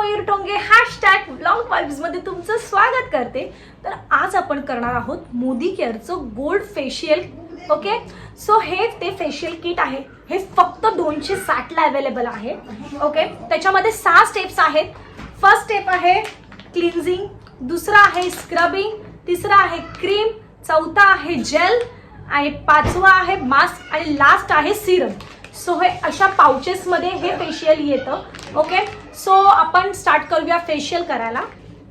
Mayur Tonge hashtag blog वाईब्समध्ये तुमचं स्वागत करते. तर आज आपण करणार आहोत मोदी केअरचं गोल्ड फेशियल ओके सो हे ते फेशियल किट आहे. हे फक्त दोनशे साठला अवेलेबल आहे ओके त्याच्यामध्ये सहा स्टेप्स आहेत. फर्स्ट स्टेप आहे क्लिन्झिंग दुसरा आहे स्क्रबिंग तिसरा आहे क्रीम चौथा आहे जेल आणि पाचवा आहे मास्क आणि लास्ट आहे सिरम सो हे अशा पाउचेसमध्ये हे फेशियल येतं ओके सो आपण स्टार्ट करूया फेशियल करायला.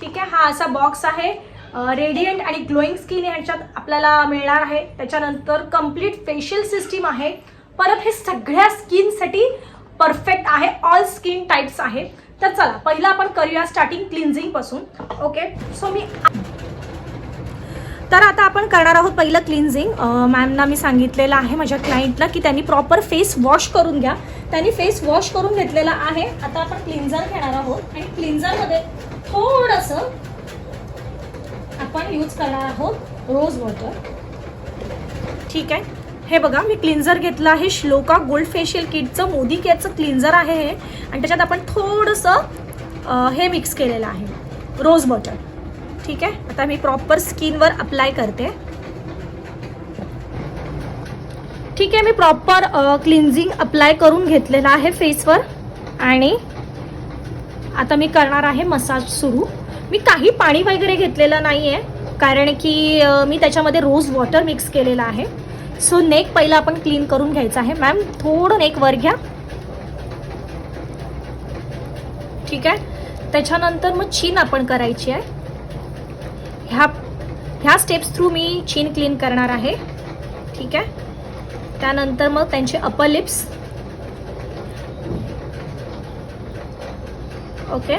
ठीक आहे? हा असा बॉक्स आहे. रेडियंट आणि ग्लोईंग स्किन ह्याच्यात आपल्याला मिळणार आहे. त्याच्यानंतर कंप्लीट फेशियल सिस्टीम आहे. परत हे सगळ्या स्किनसाठी परफेक्ट आहे. ऑल स्किन टाईप्स आहे. तर चला पहिला आपण करूया स्टार्टिंग क्लिन्झिंगपासून ओके सो मी तर आता आपण करणार आहोत पहिलं क्लिन्झिंग मॅमना मी सांगितलेलं आहे माझ्या क्लायंटला की त्यांनी प्रॉपर फेस वॉश करून घ्या. त्यांनी फेस वॉश करून घेतलेला आहे. आता आपण क्लिन्झर घेणार आहोत आणि क्लिन्झरमध्ये थोडंसं आपण यूज करणार आहोत रोज वॉटर ठीक आहे? हे बघा मी क्लिन्झर घेतलं आहे. श्लोका गोल्ड फेशियल किटचं मोदी केअरचं क्लिन्झर आहे हे. आणि त्याच्यात आपण थोडंसं हे मिक्स केलेलं आहे. रोज वॉटर ठीक आहे? आता मी प्रॉपर स्किनवर अप्लाय करते. ठीक आहे मी प्रॉपर क्लिन्झिंग अप्लाय करून घेतलेलं आहे फेसवर आणि आता मी करणार आहे मसाज सुरू. मी काही पाणी वगैरे घेतलेलं नाही आहे कारण की मी त्याच्यामध्ये रोज वॉटर मिक्स केलेलं आहे. सो नेक पहिला आपण क्लीन करून घ्यायचं आहे. मॅम थोडं नेक वर घ्या. ठीक आहे? त्याच्यानंतर मग चीन आपण करायची आहे. ह्या ह्या स्टेप्स थ्रू मी चीन क्लीन करणार आहे. ठीक आहे? त्यानंतर मग त्यांचे अपर लिप्स ओके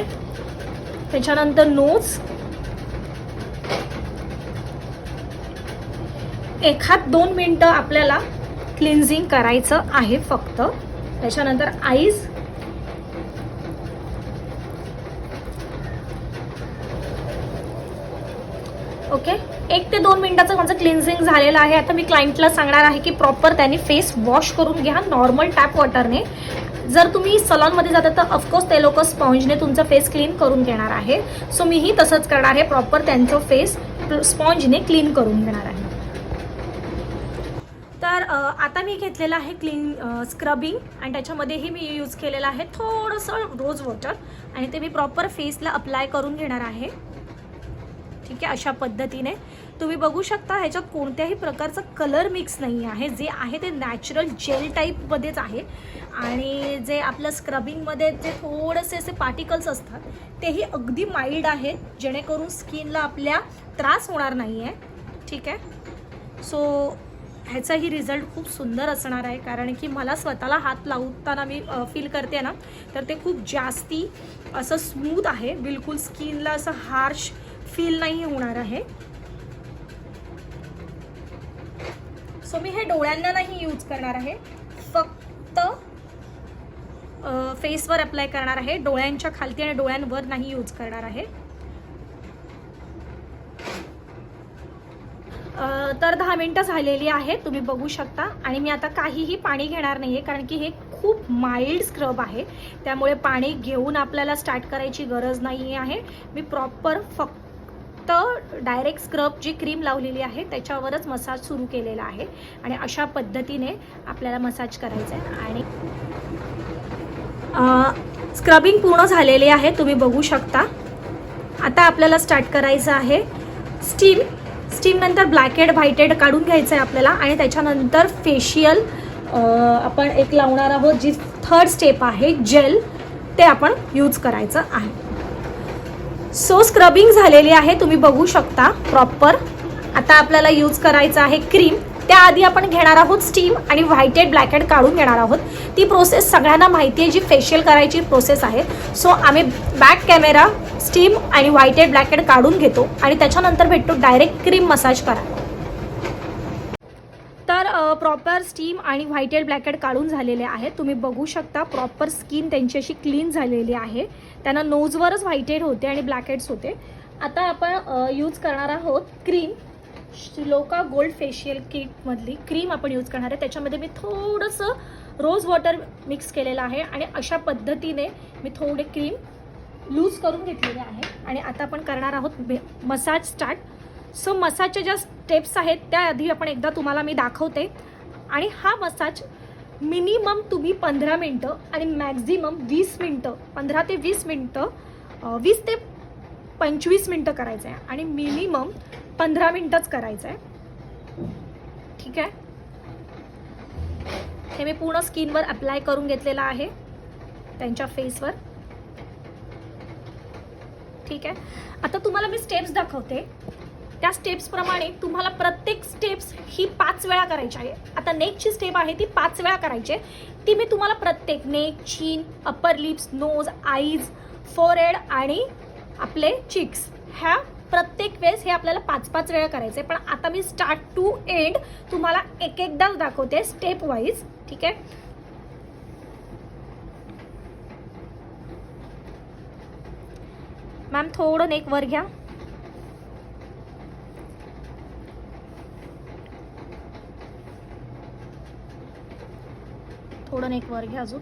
त्याच्यानंतर नोज एखाद दोन मिनटं आपल्याला क्लिन्झिंग करायचं आहे फक्त. त्याच्यानंतर आईज ओके? एक ते दोन मिनिटाचं माझं क्लिन्झिंग झालेलं आहे. आता मी क्लायंटला सांगणार आहे की प्रॉपर त्यांनी फेस वॉश करून घ्या नॉर्मल टॅप वॉटरने जर तुम्ही सलॉनमध्ये जाता तर ऑफकोर्स ते लोक स्पॉन्जने तुमचा फेस क्लीन करून घेणार आहे. सो मीही तसंच करणार आहे. प्रॉपर त्यांचं फेस स्पॉन्जने क्लीन करून घेणार आहे. तर आता मी घेतलेलं आहे क्लीन स्क्रबिंग आणि त्याच्यामध्येही मी यूज केलेलं आहे थोडंसं रोज वॉटर आणि ते मी प्रॉपर फेसला अप्लाय करून घेणार आहे. ठीक आहे? अशा पद्धतीने. तुम्ही बघू शकता ह्याच्यात कोणत्याही प्रकारचं कलर मिक्स नाही आहे. जे आहे ते नॅचरल जेल टाईपमध्येच आहे. आणि जे आपलं स्क्रबिंगमध्ये जे थोडेसे असे पार्टिकल्स असतात तेही अगदी माइल्ड आहेत. जेणेकरून स्किनला आपल्या त्रास होणार नाही आहे ठीक आहे? सो ह्याचाही रिझल्ट खूप सुंदर असणार आहे. कारण की मला स्वतःला हात लावताना मी फील करते ना तर ते खूप जास्ती असं स्मूथ आहे. बिलकुल स्किनला असं हार्श फील नाही होणार आहे. सो मी हे डोळ्यांना नाही यूज करणार आहे. फक्त फेसवर अप्लाय करणार आहे. डोळ्यांच्या खालती आणि डोळ्यांवर नाही यूज करणार आहे. तर दहा मिनटं झालेली आहेत. तुम्ही बघू शकता. आणि मी आता काहीही पाणी घेणार नाही आहे कारण की हे खूप माइल्ड स्क्रब आहे. त्यामुळे पाणी घेऊन आपल्याला स्टार्ट करायची गरज नाही आहे मी प्रॉपर फक्त डायरेक्ट स्क्रब जी क्रीम लावलेली आहे त्याच्यावरच मसाज सुरू केलेला आहे. आणि अशा पद्धतीने आपल्याला मसाज करायचा आहे. आणि स्क्रबिंग पूर्ण झालेली आहे तुम्ही बघू शकता. आता आपल्याला स्टार्ट करायचं आहे स्टीम स्टीमनंतर ब्लॅकेड व्हाईटेड काढून घ्यायचं आहे आपल्याला. आणि त्याच्यानंतर फेशियल आपण एक लावणार आहोत जी थर्ड स्टेप आहे जेल ते आपण यूज करायचं आहे. सो स्क्रबिंग झालेली आहे तुम्ही बघू शकता प्रॉपर आता आपल्याला यूज करायचं आहे क्रीम त्याआधी आपण घेणार आहोत स्टीम आणि व्हाईटेड ब्लॅकेड काढून घेणार आहोत. ती प्रोसेस सगळ्यांना माहिती आहे जी फेशियल करायची प्रोसेस आहे. सो आम्ही बॅक कॅमेरा स्टीम आणि व्हाईटेड ब्लॅकेड काढून घेतो. आणि त्याच्यानंतर भेटतो डायरेक्ट क्रीम मसाज करा प्रॉपर स्टीम आणि व्हाईटेड ब्लॅकेट काढून झालेले आहेत. तुम्ही बघू शकता प्रॉपर स्किन त्यांची अशी क्लीन झालेली आहे. त्यांना नोजवरच व्हाईटेड होते आणि ब्लॅकेट्स होते. आता आपण यूज करणार आहोत क्रीम श्लोका गोल्ड फेशियल किटमधली क्रीम आपण यूज करणार आहे. त्याच्यामध्ये मी थोडंसं रोज वॉटर मिक्स केलेलं आहे आणि अशा पद्धतीने मी थोडे क्रीम लूज करून घेतलेले आहे. आणि आता आपण करणार आहोत मसाज स्टार्ट सो मसाजच्या ज्या स्टेप्स आहेत त्या आधी आपण एकदा तुम्हाला मी दाखवते. आणि हा मसाज मिनिमम तुम्ही पंधरा मिनटं आणि मॅक्झिमम वीस मिनटं पंधरा ते वीस मिनटं वीस ते पंचवीस मिनटं करायचं आहे आणि मिनिमम पंधरा मिनटंच करायचं आहे ठीक आहे? हे मी पूर्ण स्किनवर अप्लाय करून घेतलेलं आहे त्यांच्या फेसवर. ठीक आहे? आता तुम्हाला मी स्टेप्स दाखवते. त्या स्टेप्सप्रमाणे तुम्हाला प्रत्येक स्टेप्स ही पाच वेळा करायची आहे. आता नेकची स्टेप आहे ती पाच वेळा करायची आहे. ती मी तुम्हाला प्रत्येक neck chin upper lips nose eyes forehead आणि आपले चिक्स ह्या प्रत्येक वेळेस हे आपल्याला पाच पाच वेळा करायचे पण आता मी स्टार्ट टू एंड तुम्हाला एक एकदाच दाखवते स्टेप वाईज ठीक आहे? मॅम थोडं नेक वर घ्या. थोडं एक वर घ्या अजून.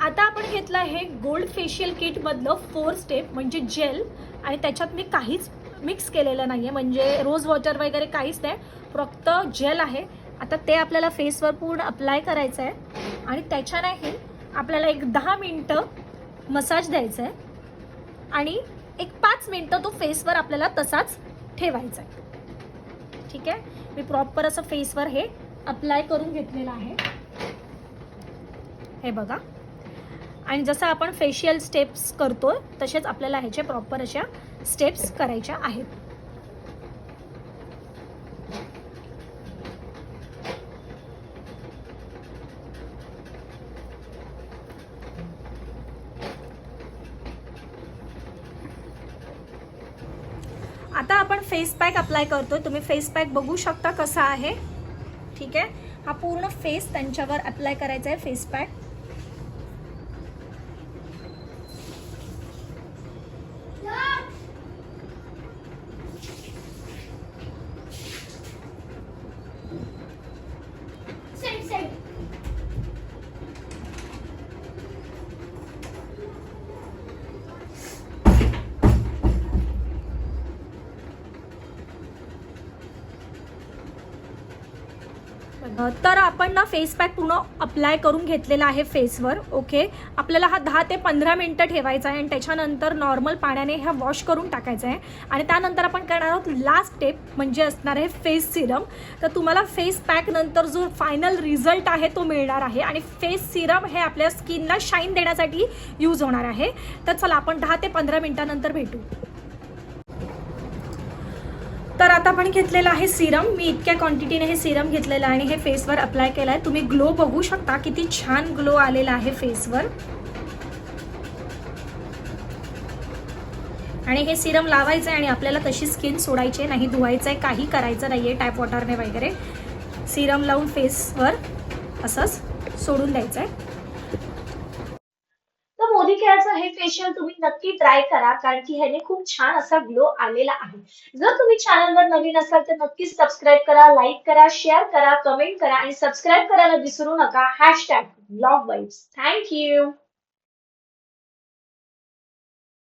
आता आपण घेतलं आहे गोल्ड फेशियल किटमधलं फोर स्टेप म्हणजे जेल. आणि त्याच्यात मी काहीच मिक्स केलेलं नाही आहे म्हणजे रोज वॉटर वगैरे काहीच नाही. फक्त जेल आहे. आता ते आपल्याला फेसवर पूर्ण अप्लाय करायचं आहे आणि त्याच्यानेही आपल्याला एक दहा मिनटं मसाज द्यायचा आहे आणि एक पाच मिनटं तो फेसवर आपल्याला तसाच ठेवायचा आहे ठीक आहे? मी प्रॉपर असं फेसवर हे अप्लाय करून घेतलेलं आहे. हे बघा. आणि जसं आपण फेशियल स्टेप्स करतो तसेच आपल्याला ह्याचे प्रॉपर अशा स्टेप्स करायच्या आहेत. आता आपण फेस पॅक अप्लाय करतो तुम्ही फेस पॅक बघू शकता कसा आहे. ठीक आहे? हा पूर्ण फेस त्यांच्यावर अप्लाय करायचा आहे फेस पॅक तर आपण ना फेस पॅक पूर्ण अप्लाय करून घेतलेला आहे फेसवर ओके आपल्याला हा दहा ते पंधरा मिनटं ठेवायचा आहे आणि त्याच्यानंतर नॉर्मल पाण्याने हा वॉश करून टाकायचा आहे. आणि त्यानंतर आपण करणार आहोत लास्ट स्टेप म्हणजे असणार आहे फेस सिरम तर तुम्हाला फेस पॅक नंतर जो फायनल रिझल्ट आहे तो मिळणार आहे आणि फेस सिरम हे आपल्या स्किनला शाईन देण्यासाठी यूज होणार आहे. तर चला आपण दहा ते पंधरा मिनटानंतर भेटू. तर आता आपण घेतलेलं आहे सिरम. मी इतक्या क्वांटिटीने हे सिरम घेतलेलं आहे आणि हे फेसवर अप्लाय केलं आहे तुम्ही ग्लो बघू शकता किती छान ग्लो आलेला आहे फेसवर. आणि हे सिरम लावायचं आहे आणि आपल्याला तशी स्किन सोडायची आहे नाही धुवायचं आहे काही करायचं नाही आहे टॅप वॉटरने वगैरे. सिरम लावून फेसवर असंच सोडून द्यायचं आहे केअरचं हे फेशियल तुम्ही नक्की ट्राय करा कारण की ह्याने खूप छान असा ग्लो आलेला आहे. जर तुम्ही चॅनलवर नवीन असाल तर नक्कीच सबस्क्राईब करा लाईक करा शेअर करा कमेंट करा आणि सबस्क्राईब करायला विसरू नका. Hashtag blog vibes thank you